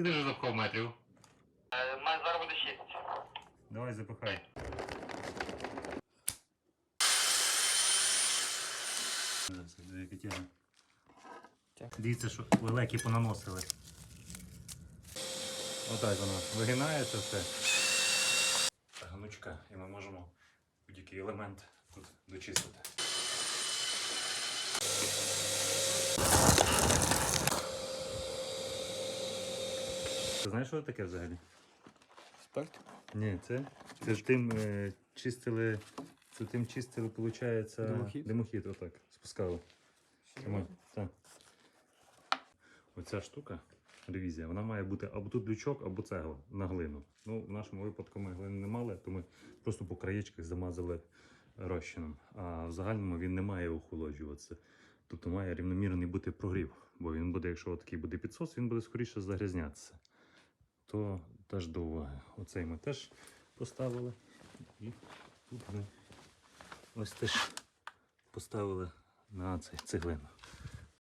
Скільки вже запхав метрів? Е, Має зараз буде 6. Давай запихай. Дивіться, що лелеки понаносили. Отак вона вигинається все. Гнучка, і ми можемо будь-який елемент тут дочистити. Ти знаєш, що це таке взагалі? Спектр? Ні, це, це ж тим е, чистили. Це тим чистили, виходить, Димохід? димохід отак. Спускали. Тримай. Так. Оця штука, ревізія, вона має бути або тут лючок, або цегла на глину. Ну, в нашому випадку ми глини не мали, то ми просто по краєчках замазали розчином. А в загальному він не має охолоджуватися. Тобто має рівномірний бути прогрів. Бо він буде, якщо такий буде підсос, він буде скоріше загрязнятися. То теж до уваги. Оцей ми теж поставили. І тут ми ось теж поставили на цей цеглину.